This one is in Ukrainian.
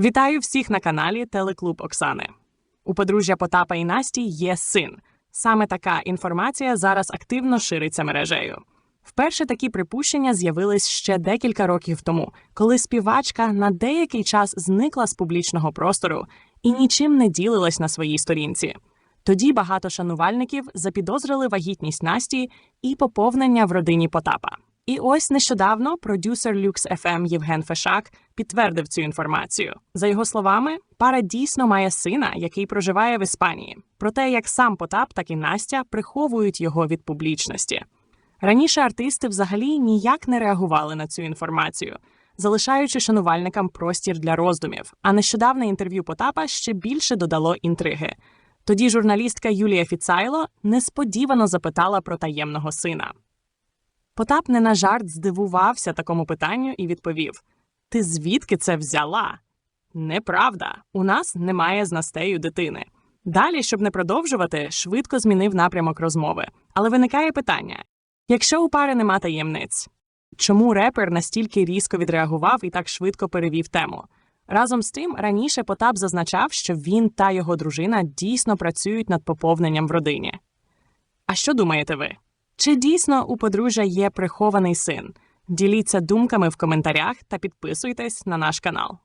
Вітаю всіх на каналі Телеклуб Оксани. У подружжя Потапа і Насті є син. Саме така інформація зараз активно шириться мережею. Вперше такі припущення з'явились ще декілька років тому, коли співачка на деякий час зникла з публічного простору і нічим не ділилась на своїй сторінці. Тоді багато шанувальників запідозрили вагітність Насті і поповнення в родині Потапа. І ось нещодавно продюсер Lux FM Євген Фешак підтвердив цю інформацію. За його словами, пара дійсно має сина, який проживає в Іспанії. Проте як сам Потап, так і Настя приховують його від публічності. Раніше артисти взагалі ніяк не реагували на цю інформацію, залишаючи шанувальникам простір для роздумів. А нещодавне інтерв'ю Потапа ще більше додало інтриги. Тоді журналістка Юлія Фіцайло несподівано запитала про таємного сина. Потап не на жарт здивувався такому питанню і відповів: Ти звідки це взяла? Неправда, у нас немає з Настею дитини. Далі, щоб не продовжувати, швидко змінив напрямок розмови. Але виникає питання: якщо у пари нема таємниць, чому репер настільки різко відреагував і так швидко перевів тему? Разом з тим, раніше Потап зазначав, що він та його дружина дійсно працюють над поповненням в родині. А що думаєте ви? Чи дійсно у подружжя є прихований син? Діліться думками в коментарях та підписуйтесь на наш канал.